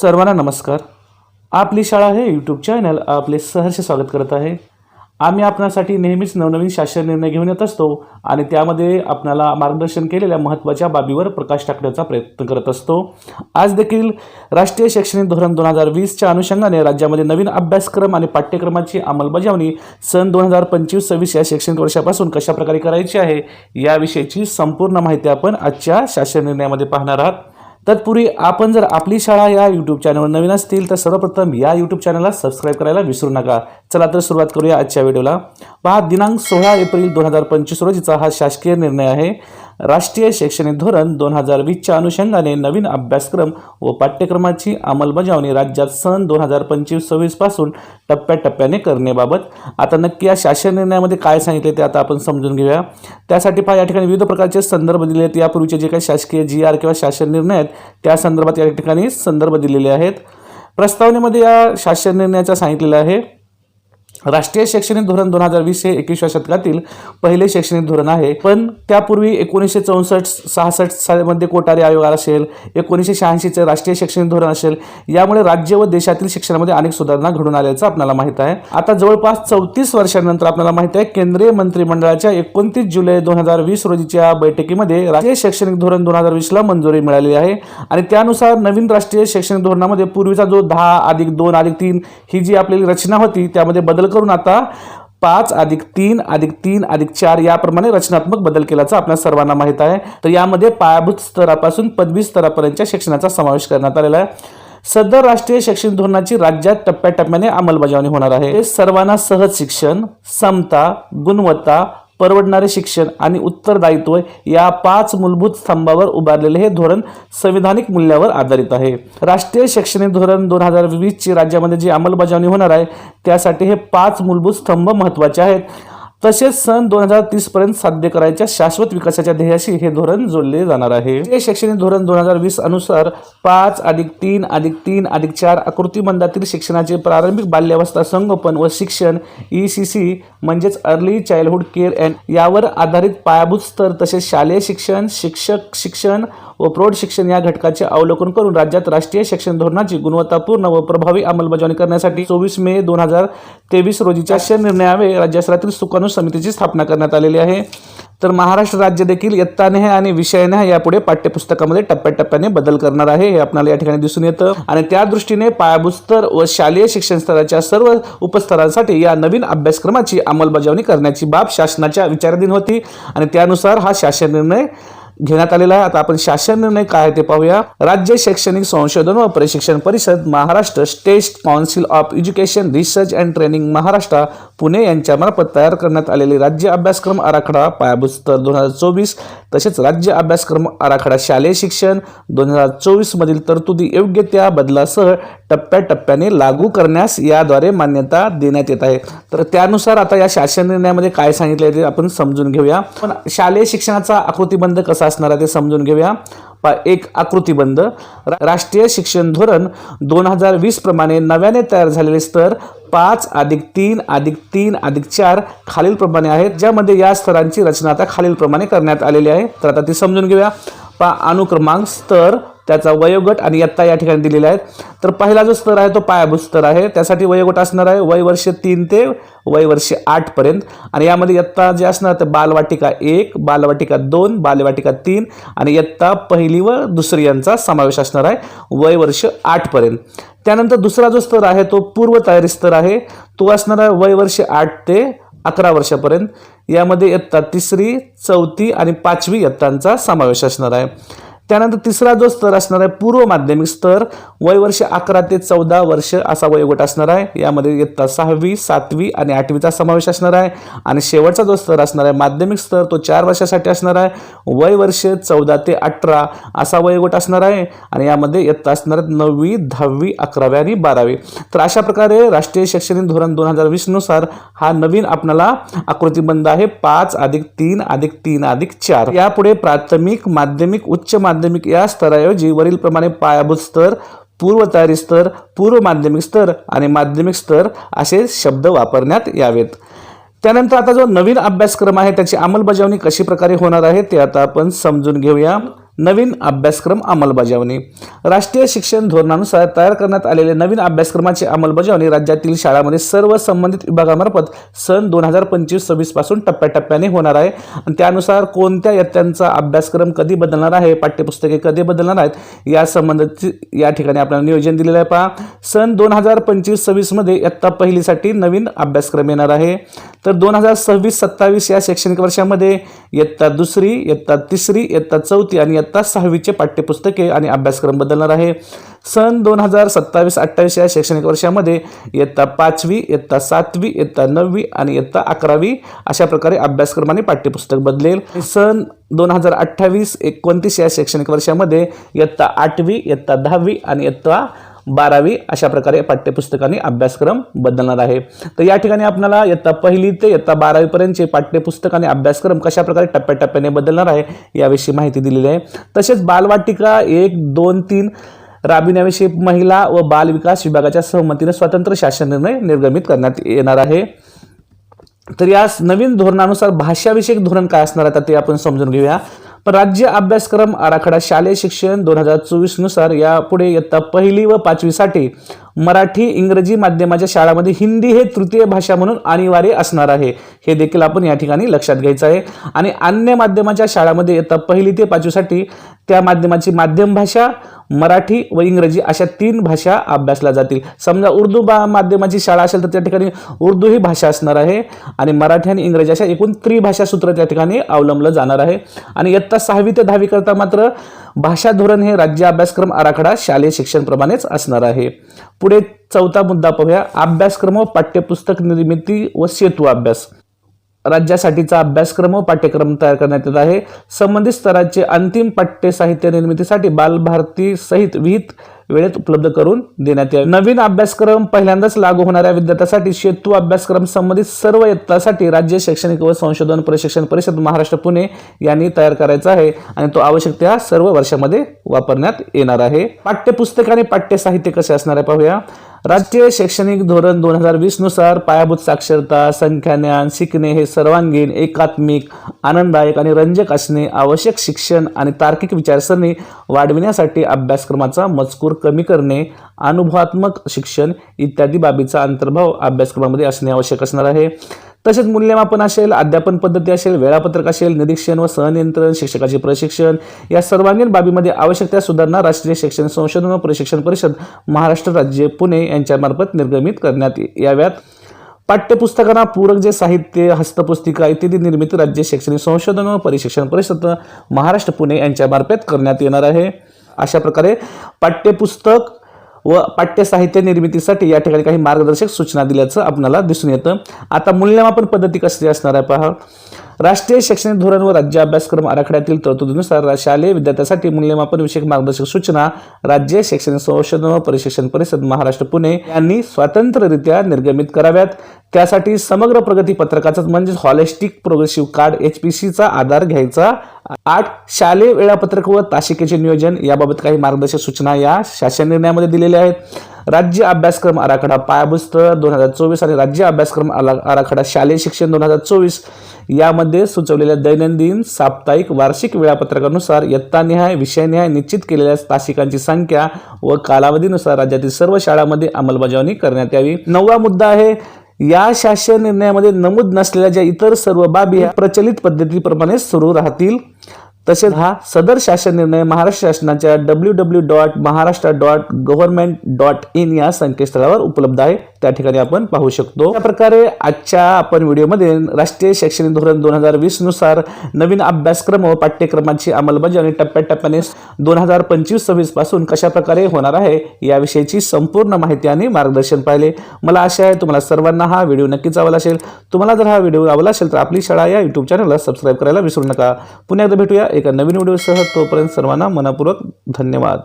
सर्वांना नमस्कार. आपली शाळा हे यूट्यूब चॅनल आपले सहर्ष स्वागत करत आहे. आम्ही आपणासाठी नेहमीच नवनवीन शासन निर्णय घेऊन येत असतो आणि त्यामध्ये आपणाला मार्गदर्शन केलेल्या महत्त्वाच्या बाबीवर प्रकाश टाकण्याचा प्रयत्न करत असतो. आज देखील राष्ट्रीय शैक्षणिक धोरण दोन हजार वीसच्या अनुषंगाने राज्यामध्ये नवीन अभ्यासक्रम आणि पाठ्यक्रमाची अंमलबजावणी सन दोन हजार पंचवीस सव्वीस या शैक्षणिक वर्षापासून कशाप्रकारे करायची आहे याविषयीची संपूर्ण माहिती आपण आजच्या शासन निर्णयामध्ये पाहणार आहात. तत्पूर्वी आपण जर आपली शाळा या यूट्यूब चॅनलवर नवीन असतील तर सर्वप्रथम या यूट्यूब चॅनलला सबस्क्राईब करायला विसरू नका. चला तर सुरुवात करूया आजच्या व्हिडिओला पहा दिनांक सोळा एप्रिल दोन हजार पंचवीस रोजीचा हा शासकीय निर्णय आहे. राष्ट्रीय शैक्षणिक धोरण दोन हजार वीसच्या अनुषंगाने नवीन अभ्यासक्रम व पाठ्यक्रमाची अंमलबजावणी राज्यात सन दोन हजार पंचवीस सव्वीसपासून टप्प्याटप्प्याने करण्याबाबत. आता नक्की या शासन निर्णयामध्ये काय सांगितले ते आता आपण समजून घेऊया. त्यासाठी पहा या ठिकाणी विविध प्रकारचे संदर्भ दिले आहेत. यापूर्वीचे जे काही शासकीय जी आर किंवा शासन निर्णय आहेत त्या संदर्भात या ठिकाणी संदर्भ दिलेले आहेत. प्रस्तावनेमध्ये या शासन निर्णयाचा सांगितलेलं आहे. राष्ट्रीय शैक्षणिक धोरण दोन हजार वीस हे एकविसव्या शतकातील पहिले शैक्षणिक धोरण आहे. पण त्यापूर्वी एकोणीसशे चौसष्ट सहासष्ट सालमध्ये कोठारी आयोग असेल एकोणीसशे शहाऐंशीचे राष्ट्रीय शैक्षणिक धोरण असेल यामुळे राज्य व देशातील शिक्षणामध्ये अनेक सुधारणा घडून आल्याचं आपल्याला माहीत आहे. आता जवळपास चौतीस वर्षांनंतर आपल्याला माहीत आहे केंद्रीय मंत्रिमंडळाच्या एकोणतीस जुलै दोन हजार वीस रोजीच्या बैठकीमध्ये राष्ट्रीय शैक्षणिक धोरण दोन हजार वीसला मंजुरी मिळालेली आहे. आणि त्यानुसार नवीन राष्ट्रीय शैक्षणिक धोरणामध्ये पूर्वीचा जो दहा अधिक दोन अधिक तीन ही जी आपली रचना होती त्यामध्ये बदल करून आता पाच अधिक तीन अधिक तीन अधिक चार याप्रमाणे रचनात्मक बदल केल्याचं आपल्या सर्वांना माहीत आहे. तर यामध्ये पायाभूत स्तरापासून पदवी स्तरापर्यंतच्या शिक्षणाचा समावेश करण्यात आलेला आहे. सदर राष्ट्रीय शैक्षणिक धोरणाची राज्यात टप्प्याटप्प्याने अंमलबजावणी होणार आहे. सर्वांना सहज शिक्षण समता गुणवत्ता परवडणारे शिक्षण आणि उत्तरदायित्व या पाच मूलभूत स्तंभावर उभारलेले हे धोरण संविधानिक मूल्यावर आधारित आहे. राष्ट्रीय शैक्षणिक धोरण दोन हजार वीसची राज्यामध्ये जी अंमलबजावणी होणार आहे त्यासाठी हे पाच मूलभूत स्तंभ महत्त्वाचे आहेत. तसेच सन दोन हजार तीस पर्यंत साध्य करायच्या शाश्वत विकासाच्या ध्येयाशी हे धोरण जोडले जाणार आहे. हे शैक्षणिक धोरण दोन हजार वीस अनुसार पाच अधिक तीन अधिक तीन अधिक चार आकृतीबंधातील शिक्षणाचे प्रारंभिक बाल्यावस्था संगोपन व शिक्षण ई सी सी म्हणजेच अर्ली चाइल्डहुड केअर अँड यावर आधारित पायाभूत स्तर तसेच शालेय शिक्षण शिक्षक शिक्षण व प्रौढ शिक्षण या घटकाचे अवलोकन करून राज्यात राष्ट्रीय शिक्षण धोरणाची गुणवत्तापूर्ण व प्रभावी अंमलबजावणी करण्यासाठी चोवीस मे दोन हजार तेवीस रोजीच्या निर्णयावे राज्यस्तरातील सुकाणू समितीची स्थापना करण्यात आलेली आहे. तर महाराष्ट्र राज्य देखील इयत्ताने आणि विषयाने यापुढे पाठ्यपुस्तकामध्ये टप्प्याटप्प्याने बदल करणार आहे हे आपल्याला या ठिकाणी दिसून येतं. आणि त्या दृष्टीने पायाभूत स्तर व शालेय शिक्षण स्तराच्या सर्व उपस्तरांसाठी या नवीन अभ्यासक्रमाची अंमलबजावणी करण्याची बाब शासनाच्या विचाराधीन होती. आणि त्यानुसार हा शासन निर्णय घेण्यात आलेला आहे. आता आपण शासन निर्णय काय ते पाहूया. राज्य शैक्षणिक संशोधन व प्रशिक्षण परिषद Maharashtra state council of education research and training Maharashtra Pune यांच्यामार्फत तयार करण्यात आलेले राज्य अभ्यासक्रम आराखडा पायाभूत स्तर दोन हजार चोवीस तसेच राज्य अभ्यासक्रम आराखडा शालेय शिक्षण दोन हजार चोवीसमधील तरतुदी योग्य त्या बदलासह टप्प्याटप्प्याने लागू करण्यास याद्वारे मान्यता देण्यात येत आहे. तर त्यानुसार आता या शासन निर्णयामध्ये काय सांगितले ते आपण समजून घेऊया. पण शालेय शिक्षणाचा आकृतीबंध कसा असणार आहे ते समजून घेऊया. पा एक आकृतीबंध. रा- राष्ट्रीय शिक्षण धोरण दोन हजार वीस प्रमाणे नव्याने तयार झालेले स्तर पाच अधिक तीन अधिक तीन अधिक चार खालीलप्रमाणे आहेत ज्यामध्ये या स्तरांची रचना आता खालीलप्रमाणे करण्यात आलेली आहे. तर आता ती समजून घेऊया. पा अनुक्रमांक स्तर त्याचा वयोगट आणि इयत्ता या ठिकाणी दिलेला आहे तर पहिला जो स्तर आहे तो पायाभूत स्तर आहे. त्यासाठी वयोगट असणार आहे वय वर्ष तीन ते वय वर्ष आठपर्यंत आणि यामध्ये इयत्ता जे असणार ते बालवाटिका एक बालवाटिका दोन बालवाटिका तीन आणि इयत्ता पहिली व दुसरी यांचा समावेश असणार आहे वय वर्ष आठपर्यंत त्यानंतर दुसरा जो स्तर आहे तो पूर्व तयारी स्तर आहे. तो असणार आहे वय वर्ष आठ ते अकरा वर्षापर्यंत. यामध्ये इयत्ता तिसरी चौथी आणि पाचवी इयत्तांचा समावेश असणार आहे. त्यानंतर तिसरा जो स्तर असणार आहे पूर्व माध्यमिक स्तर वय वर्ष अकरा ते चौदा वर्ष असा वयोगट असणार आहे. यामध्ये इयत्ता सहावी सातवी आणि आठवीचा समावेश असणार आहे. आणि शेवटचा जो स्तर असणार आहे माध्यमिक स्तर तो चार वर्षासाठी असणार आहे. वय वर्ष चौदा ते अठरा असा वयोगट असणार आहे. आणि यामध्ये इयत्ता असणार आहेत नववी दहावी अकरावी आणि बारावी. तर अशा प्रकारे राष्ट्रीय शैक्षणिक धोरण दोन हजार वीसनुसार हा नवीन आपणाला आकृतीबंध आहे. पाच अधिक तीन अधिक तीन अधिक चार. यापुढे प्राथमिक माध्यमिक उच्च माध्यमिक माध्यमिक या स्तराऐवजी वरीलप्रमाणे पायाभूत स्तर पूर्वतयारी स्तर पूर्व माध्यमिक स्तर आणि माध्यमिक स्तर असे शब्द वापरण्यात यावेत. त्यानंतर आता जो नवीन अभ्यासक्रम आहे त्याची अंमलबजावणी कशी प्रकारे होणार आहे ते आता आपण समजून घेऊया. नवीन अभ्यासक्रम अंमलबजावणी. राष्ट्रीय शिक्षण धोरणानुसार तयार करण्यात आलेले नवीन अभ्यासक्रमाची अंमलबजावणी राज्यातील शाळांमध्ये सर्व संबंधित विभागामार्फत सन दोन हजार पंचवीस सव्वीसपासून टप्प्याटप्प्याने होणार आहे. आणि त्यानुसार कोणत्या यत्त्यांचा अभ्यासक्रम कधी बदलणार आहे पाठ्यपुस्तके कधी बदलणार आहेत या संबंधित या ठिकाणी आपल्याला नियोजन दिलेलं आहे. पहा सन दोन हजार पंचवीस सव्वीसमध्ये इयत्ता पहिलीसाठी नवीन अभ्यासक्रम येणार आहे. तर दोन हजार सव्वीस सत्तावीस या शैक्षणिक वर्षामध्ये इयत्ता दुसरी इयत्ता तिसरी इयत्ता चौथी आणि इयत्ता सहावीचे पाठ्यपुस्तके आणि अभ्यासक्रम बदलणार आहे. सन दोन हजार सत्तावीस अठ्ठावीस या शैक्षणिक वर्षामध्ये इयत्ता पाचवी इयत्ता सातवी इयत्ता नववी आणि इयत्ता अकरावी अशा प्रकारे अभ्यासक्रम आणि पाठ्यपुस्तक बदलेल. सन दोन हजार अठ्ठावीस एकोणतीस या शैक्षणिक वर्षामध्ये इयत्ता आठवी इयत्ता दहावी आणि इयत्ता बारावी अशा प्रकारे पाठ्यपुस्तकाने अभ्यासक्रम बदलणार आहे. तर या ठिकाणी आपल्याला इयत्ता पहिली ते इयत्ता बारावीपर्यंतचे पाठ्यपुस्तक आणि अभ्यासक्रम कशाप्रकारे टप्प्याटप्प्याने बदलणार आहे याविषयी माहिती दिलेली आहे. तसेच बालवाटिका एक दोन तीन राबविण्याविषयी महिला व बाल विकास विभागाच्या सहमतीने स्वतंत्र शासन निर्णय निर्गमित करण्यात येणार आहे. तर या नवीन धोरणानुसार भाषाविषयक धोरण काय असणार आता ते आपण समजून घेऊया. पण राज्य अभ्यासक्रम आराखडा शालेय शिक्षण दोन हजार चोवीसनुसार यापुढे इयत्ता पहिली व पाचवीसाठी मराठी इंग्रजी माध्यमाच्या शाळामध्ये हिंदी हे तृतीय भाषा म्हणून अनिवार्य असणार आहे. हे देखील आपण या ठिकाणी लक्षात घ्यायचं आहे. आणि अन्य माध्यमाच्या शाळामध्ये येतं पहिली ते पाचवीसाठी त्या माध्यमाची माध्यम भाषा मराठी व इंग्रजी अशा तीन भाषा अभ्यासल्या जातील. समजा उर्दू बा माध्यमाची शाळा असेल तर त्या ठिकाणी उर्दू ही भाषा असणार आहे आणि मराठी आणि इंग्रजी अशा एकूण त्रिभाषा सूत्र त्या ठिकाणी अवलंबलं जाणार आहे. आणि इयत्ता सहावी ते दहावी करता मात्र भाषा धोरण हे राज्य अभ्यासक्रम आराखडा शालेय शिक्षणप्रमाणेच असणार आहे. पुढे चौथा मुद्दा पाहूया. अभ्यासक्रम व पाठ्यपुस्तक निर्मिती व सेतू अभ्यास. राज्यासाठीचा अभ्यासक्रम व पाठ्यक्रम तयार करण्यात येत आहे. संबंधित स्तराचे अंतिम पाठ्य साहित्य निर्मितीसाठी बालभारती सहित विहित वेळेत उपलब्ध करून देण्यात यावे. नवीन अभ्यासक्रम पहिल्यांदाच लागू होणाऱ्या विद्यार्थ्यांसाठी सेतू अभ्यासक्रम संबंधित सर्व इयत्तासाठी राज्य शैक्षणिक व संशोधन प्रशिक्षण परिषद महाराष्ट्र पुणे यांनी तयार करायचा आहे आणि तो आवश्यक त्या सर्व वर्षामध्ये वापरण्यात येणार आहे. पाठ्यपुस्तक आणि पाठ्यसाहित्य कसे असणार आहे पाहूया. राष्ट्रीय शैक्षणिक धोरण दोन हजार वीसनुसार पायाभूत साक्षरता संख्याज्ञान शिकणे हे सर्वांगीण एकात्मिक आनंददायक आणि रंजक असणे आवश्यक शिक्षण आणि तार्किक विचारसरणी वाढविण्यासाठी अभ्यासक्रमाचा मजकूर कमी करणे अनुभवात्मक शिक्षण इत्यादी बाबीचा अंतर्भाव अभ्यासक्रमामध्ये असणे आवश्यक असणार आहे. तसेच मूल्यमापन असेल अध्यापन पद्धती असेल वेळापत्रक असेल निरीक्षण व सहनियंत्रण शिक्षकाचे प्रशिक्षण या सर्वांगीण बाबीमध्ये आवश्यक त्या सुधारणा राष्ट्रीय शैक्षणिक संशोधन व प्रशिक्षण परिषद महाराष्ट्र राज्य पुणे यांच्यामार्फत निर्गमित करण्यात याव्यात. पाठ्यपुस्तकांना पूरक जे साहित्य हस्तपुस्तिका इत्यादी निर्मिती राज्य शैक्षणिक संशोधन व प्रशिक्षण परिषद महाराष्ट्र पुणे यांच्यामार्फत करण्यात येणार आहे. अशा प्रकारे पाठ्यपुस्तक व पाठ्यसाहित्य निर्मितीसाठी या ठिकाणी काही मार्गदर्शक सूचना दिल्याचं आपल्याला दिसून येतं. आता मूल्यमापन पद्धती कसली असणार आहे पहा. राष्ट्रीय शैक्षणिक धोरण व राज्य अभ्यासक्रम आराखड्यातील तरतुदीनुसार शालेय विद्यार्थ्यांसाठी मूल्यमापन विषयक मार्गदर्शक सूचना राज्य शैक्षणिक संशोधन व प्रशिक्षण परिषद महाराष्ट्र पुणे यांनी स्वतंत्ररित्या निर्गमित कराव्यात. त्यासाठी समग्र प्रगती पत्रकाचा म्हणजेच holistic progressive card H P सीचा आधार घ्यायचा. आठ शालेय वेळापत्रक व तासिकेचे नियोजन याबाबत काही मार्गदर्शक सूचना या शासन निर्णयामध्ये दिलेल्या आहेत. राज्य अभ्यासक्रम आराखडा पायाभूत स्थळ दोन हजार चोवीस आणि राज्य अभ्यासक्रम आराखडा शालेय शिक्षण दोन हजार चोवीस यामध्ये सुचवलेल्या दैनंदिन साप्ताहिक वार्षिक वेळापत्रकानुसार इयत्तानिहाय विषयनिहाय निश्चित केलेल्या तासिकांची संख्या व कालावधीनुसार राज्यातील सर्व शाळांमध्ये अंमलबजावणी करण्यात यावी. नववा मुद्दा आहे या शासन निर्णयामध्ये नमूद नसलेल्या ज्या इतर सर्व बाबी ह्या प्रचलित पद्धतीप्रमाणे सुरू राहतील. तसेच हा सदर शासन निर्णय महाराष्ट्र शासनाच्या W W dot Maharashtra dot government dot in या संकेतस्थळावर उपलब्ध आहे. त्या ठिकाणी आपण पाहू शकतो. त्या प्रकारे आजच्या आपण व्हिडिओमध्ये राष्ट्रीय शैक्षणिक धोरण दोन हजार वीसनुसार नवीन अभ्यासक्रम व पाठ्यक्रमांची अंमलबजावणी टप्प्याटप्प्याने दोन हजार पंचवीस सव्वीसपासून कशा प्रकारे होणार आहे याविषयीची संपूर्ण माहिती आणि मार्गदर्शन पाहिले. मला आशा आहे तुम्हाला सर्वांना हा व्हिडिओ नक्कीच आवडला असेल. तुम्हाला जर हा व्हिडिओ आवडला असेल तर आपली शाळा या युट्यूब चॅनलला सबस्क्राईब करायला विसरू नका. पुन्हा एकदा भेटूया. एका नवीन व्हिडिओसह तोपर्यंत सर्वांना मनापूर्वक धन्यवाद.